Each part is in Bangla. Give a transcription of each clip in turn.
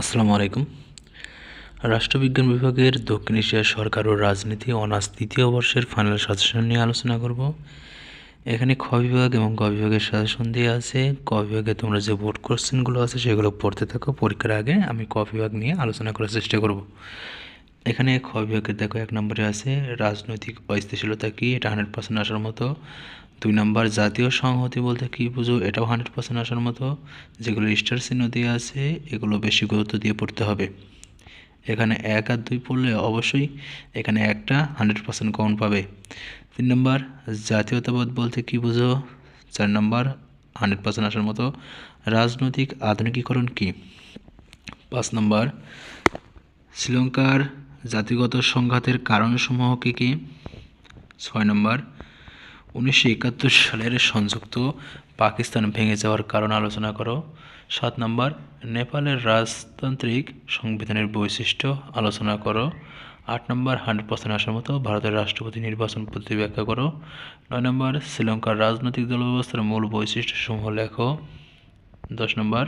আসসালামু আলাইকুম। রাষ্ট্রবিজ্ঞান বিভাগের দক্ষিণ এশিয়া সরকার ও রাজনীতি অনার্স তৃতীয় বর্ষের ফাইনাল সাজেশন নিয়ে আলোচনা করব। এখানে খ বিভাগ এবং ক বিভাগের সাজেশন দিয়ে আছে। ক বিভাগে তোমরা যে বোর্ড কোশ্চেনগুলো আছে সেগুলো পড়তে থাকো। পরীক্ষার আগে আমি ক বিভাগ নিয়ে আলোচনা করার চেষ্টা করব। এখানে খ বিভাগের দেখো এক নম্বরে আছে, রাজনৈতিক অস্থিতিশীলতা কি? এটা হান্ড্রেড পার্সেন্ট আসার মতো। দুই নম্বর জাতীয় সংহতি বলতে কী বুঝো? এটাও হান্ড্রেড পার্সেন্ট আসার মতো। যেগুলো স্টার চিহ্ন দিয়ে আছে, এগুলো বেশি গুরুত্ব দিয়ে পড়তে হবে। এখানে এক আর দুই পড়লে অবশ্যই এখানে একটা হান্ড্রেড পার্সেন্ট কমন পাবে। তিন নম্বর জাতীয়তাবাদ বলতে কী বুঝো? চার নম্বর হান্ড্রেড পার্সেন্ট আসার মতো। রাজনৈতিক আধুনিকীকরণ কী? পাঁচ নম্বর শ্রীলঙ্কার জাতিগত সংঘাতের কারণসমূহ কী কী? ছয় নম্বর উনিশশো একাত্তর সালের সংযুক্ত পাকিস্তান ভেঙে যাওয়ার কারণ আলোচনা করো। সাত নম্বর, নেপালের রাজতান্ত্রিক সংবিধানের বৈশিষ্ট্য আলোচনা করো। আট নম্বর, হান্ড্রেড পার্সেন্ট আসার মতো ভারতের রাষ্ট্রপতি নির্বাচন পদ্ধতি ব্যাখ্যা করো। নয় নম্বর, শ্রীলঙ্কার রাজনৈতিক দল ব্যবস্থার মূল বৈশিষ্ট্যসমূহ লেখো। দশ নম্বর,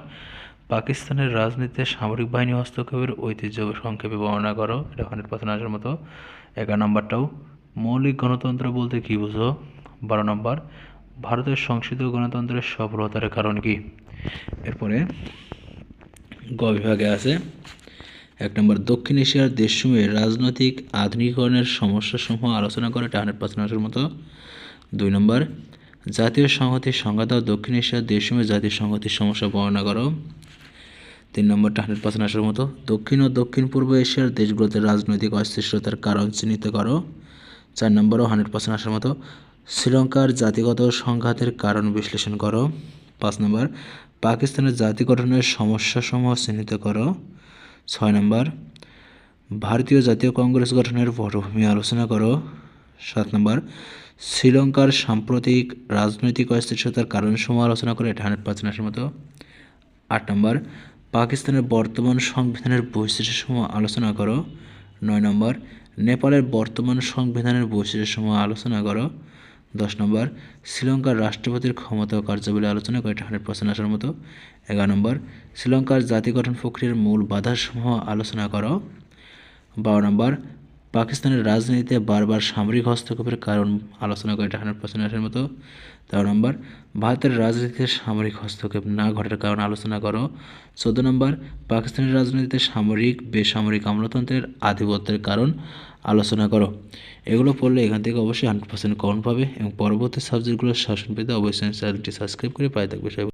পাকিস্তানের রাজনীতিতে সামরিক বাহিনী হস্তক্ষেপের ঐতিহ্য সংক্ষেপে বর্ণনা করো। এটা হান্ড্রেড পার্সেন্ট আসার মতো। এগারো নম্বরটাও, মৌলিক গণতন্ত্র বলতে কী বুঝো? বারো নম্বর, ভারতের সংসদীয় গণতন্ত্রের সফলতার কারণ কি? এরপরে গ বিভাগে আছে, এক নম্বর, দক্ষিণ এশিয়ার দেশসমূহের রাজনৈতিক আধুনিকীকরণের সমস্যাসমূহ আলোচনা করে পার্সেন্ট আসার মতো। দুই নম্বর, জাতীয় সংহতির সংঘাত দক্ষিণ এশিয়ার দেশসমূহের জাতীয় সংহতির সমস্যা বর্ণনা করো। তিন নম্বরটা হান্ড্রেড পার্সেন্ট আসার মতো, দক্ষিণ ও দক্ষিণ পূর্ব এশিয়ার দেশগুলোতে রাজনৈতিক অস্থিরতার কারণ চিহ্নিত করো। চার নম্বরও হান্ড্রেড পার্সেন্ট আসার মতো শ্রীলঙ্কার জাতিগত সংঘাতের কারণ বিশ্লেষণ করো। পাঁচ নম্বর, পাকিস্তানের জাতি গঠনের সমস্যাসমূহ চিহ্নিত করো। ছয় নম্বর, ভারতীয় জাতীয় কংগ্রেস গঠনের পটভূমি আলোচনা করো। সাত নম্বর, শ্রীলঙ্কার সাম্প্রতিক রাজনৈতিক অস্থিরতার কারণসমূহ আলোচনা করে, এটা হান্ড্রেড পার্সেন্ট মতো। আট নম্বর, পাকিস্তানের বর্তমান সংবিধানের বৈশিষ্ট্যসমূহ আলোচনা করো। নয় নম্বর, নেপালের বর্তমান সংবিধানের বৈশিষ্ট্যসমূহ আলোচনা করো। দশ নম্বর, শ্রীলঙ্কার রাষ্ট্রপতির ক্ষমতা ও কার্যাবলী আলোচনা করে হান্ড্রেড পার্সেন্ট আসার মতো। এগারো নম্বর, শ্রীলঙ্কার জাতি গঠন প্রক্রিয়ার মূল বাধাসমূহ আলোচনা করো। বারো নম্বর, পাকিস্তানের রাজনীতিতে বারবার সামরিক হস্তক্ষেপের কারণ আলোচনা করে এটা হান্ড্রেড পার্সেন্ট আসার মতো। তেরো নম্বর, ভারতের রাজনীতিতে সামরিক হস্তক্ষেপ না ঘটার কারণ আলোচনা করো। চোদ্দ নম্বর, পাকিস্তানের রাজনীতিতে সামরিক, বেসামরিক আমলাতন্ত্রের আধিপত্যের কারণ আলোচনা করো। এগুলো পড়লে এখান থেকে অবশ্যই হান্ড্রেড পার্সেন্ট কমন পাবে এবং পরবর্তী সাবজেক্টগুলোর শাসন পেতে অবশ্যই চ্যানেলটি সাবস্ক্রাইব করে পাই থাকবে।